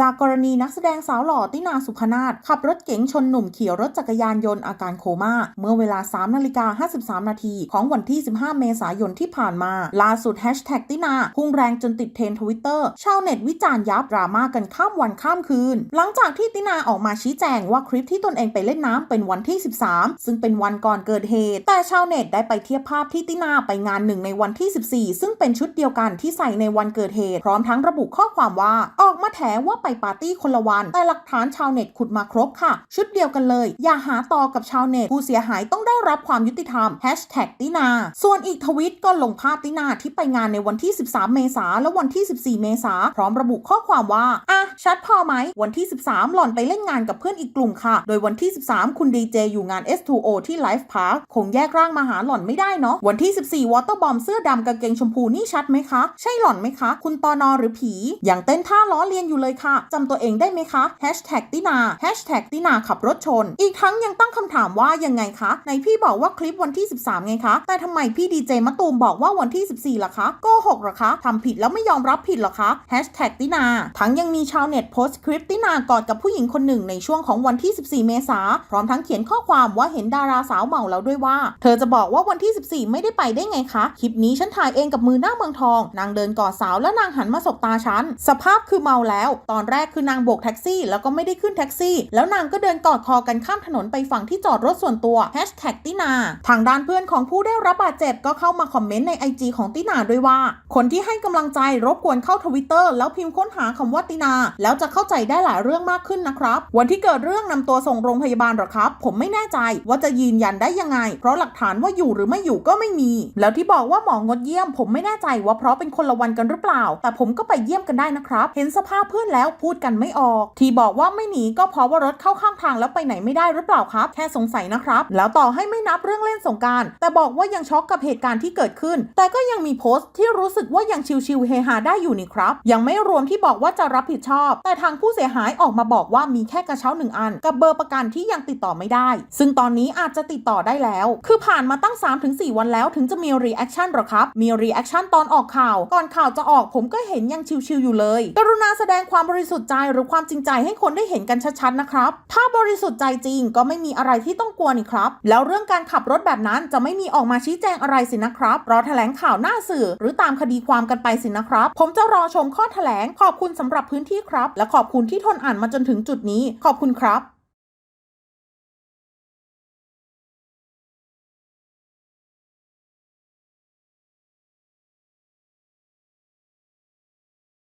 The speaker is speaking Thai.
จากกรณีนักแสดงสาวหล่อตินาสุพนาถขับรถเก๋งชนหนุ่มขี่รถจักรยานยนต์อาการโคม่า เมื่อเวลา 3 นาฬิกา 53 นาทีของวันที่ 15 เมษายนที่ผ่านมา ล่าสุดแฮชแท็กตินาพุ่งแรงจนติดเทรนทวิตเตอร์ชาวเน็ตวิจารณ์ยับดราม่ากันข้ามวันข้ามคืน หลังจากที่ตินาออกมาชี้แจงว่าคลิปที่ตนเองไปเล่นน้ำเป็นวันที่ 13 ซึ่งเป็นวันก่อนเกิดเหตุ แต่ชาวเน็ตได้ไปเทียบภาพที่ตินาไปงานหนึ่งในวันที่ 14 ซึ่งเป็นชุดเดียวกันที่ใส่ในวันเกิดเหตุ พร้อมทั้งระบุข้อความว่าออกมาแถว่าไปปาร์ตี้คนละวัน แต่หลักฐานชาวเน็ตขุดมาครบค่ะ ชุดเดียวกันเลย อย่าหาต่อกับชาวเน็ต ผู้เสียหายต้องได้รับความยุติธรรมแฮชแท็กตินา ส่วนอีกทวิตก็ลงภาพตินาที่ไปงานในวันที่ 13 เมษาและวันที่ 14 เมษาพร้อมระบุข้อความว่าอะชัดพอไหม วันที่ 13 หล่อนไปเล่นงานกับเพื่อนอีกกลุ่มค่ะ โดยวันที่ 13 คุณดีเจอยู่งาน S2O ที่ไลฟ์พาร์คคงแยกร่างมาหาหล่อนไม่ได้เนาะวันที่ 14วอเตอร์บอมเสื้อดำกางเกงชมพูนี่ชัดไหมคะ ใช่หล่อนไหมคะ คุณตอนอหรือผี อย่างเต้นท่าล้อเลียนอยู่เลยค่ะจำตัวเองได้ไหมคะแฮชแท็กตินาแฮชแท็กตินาขับรถชน อีกทั้งยังตั้งคำถามว่ายังไงคะในพี่บอกว่าคลิปวันที่ 13 ไงคะ แต่ทำไมพี่ดีเจมะตูมบอกว่าวันที่ 14ล่ะคะโกหกหรอคะทำผิดแล้วไม่ยอมรับผิดหรอคะแฮชแท็กตินาทั้งยังมีชาวเน็ตโพสต์คลิปตินากอดกับผู้หญิงคนหนึ่งในช่วงของวันที่ 14 เมษาพร้อมทั้งเขียนข้อความว่าเห็นดาราสาวเมาแล้วด้วยว่า เธอจะบอกว่าวันที่ 14 ไม่ได้ไปได้ไงคะ คลิปนี้ฉันถ่ายเองกับมือหน้าเมืองทอง นางเดินกอดสาวแล้วนางหันมาสบตาฉัน สภาพคือเมาแล้ว ตอนแรกคือนางโบกแท็กซี่ แล้วก็ไม่ได้ขึ้นแท็กซี่ แล้วนางก็เดินกอดคอกันข้ามถนนไปฝั่งที่จอดรถส่วนตัวแฮชแท็กตินาทางด้านเพื่อนของผู้ได้รับบาดเจ็บก็เข้ามาคอมเมนต์ใน IG ของตินาด้วยว่า คนที่ให้กำลังใจรบกวนเข้าทวิตเตอร์แล้วพิมพ์ค้นหาคำว่าตินา แล้วจะเข้าใจได้หลายเรื่องมากขึ้นนะครับ วันที่เกิดเรื่องนำตัวส่งโรงพยาบาลหรอครับ ผมไม่แน่ใจว่าจะยืนยันได้ยังไง เพราะหลักฐานว่าอยู่หรือไม่อยู่ก็ไม่มี แล้วที่บอกว่าหมองดเยี่ยม ผมไม่แน่ใจว่าเพราะเป็นคนละวันกันหรือเปล่า แต่ผมก็ไปเยี่ยมกันได้นะครับ เห็นสภาพเพื่อนแล้วพูดกันไม่ออก ที่บอกว่าไม่หนีก็เพราะว่ารถเข้าข้างทางแล้วไปไหนไม่ได้หรือเปล่าครับ แค่สงสัยนะครับ แล้วต่อให้ไม่นับเรื่องเล่นสงการแต่บอกว่ายังช็อกกับเหตุการณ์ที่เกิดขึ้น แต่ก็ยังมีโพสต์ที่รู้สึกว่ายังชิวๆเฮฮาได้อยู่นี่ครับ ยังไม่รวมที่บอกว่าจะรับผิดชอบ แต่ทางผู้เสียหายออกมาบอกว่ามีแค่กระเช้าหนึ่งอัน กับเบอร์ประกันที่ยังติดต่อไม่ได้ ซึ่งตอนนี้อาจจะติดต่อได้แล้ว คือผ่านมาตั้ง 3-4 วันแล้วถึงจะมีรีแอคชั่นหรอครับ มีรีแอคชั่นตอนออกข่าว ก่อนข่าวจะออกผมก็เห็นยังชิวๆอยู่เลย กรุณาแสดงความบริริสุทธิ์ใจหรือความจริงใจให้คนได้เห็นกันชัดๆนะครับ ถ้าบริสุทธิ์ใจจริงก็ไม่มีอะไรที่ต้องกลัวนี่ครับ แล้วเรื่องการขับรถแบบนั้นจะไม่มีออกมาชี้แจงอะไรสินะครับรอแถลงข่าวหน้าสื่อ หรือตามคดีความกันไปสินะครับ ผมจะรอชมข้อแถลงขอบคุณสำหรับพื้นที่ครับ และขอบคุณที่ทนอ่านมาจนถึงจุดนี้ ขอบคุณครับ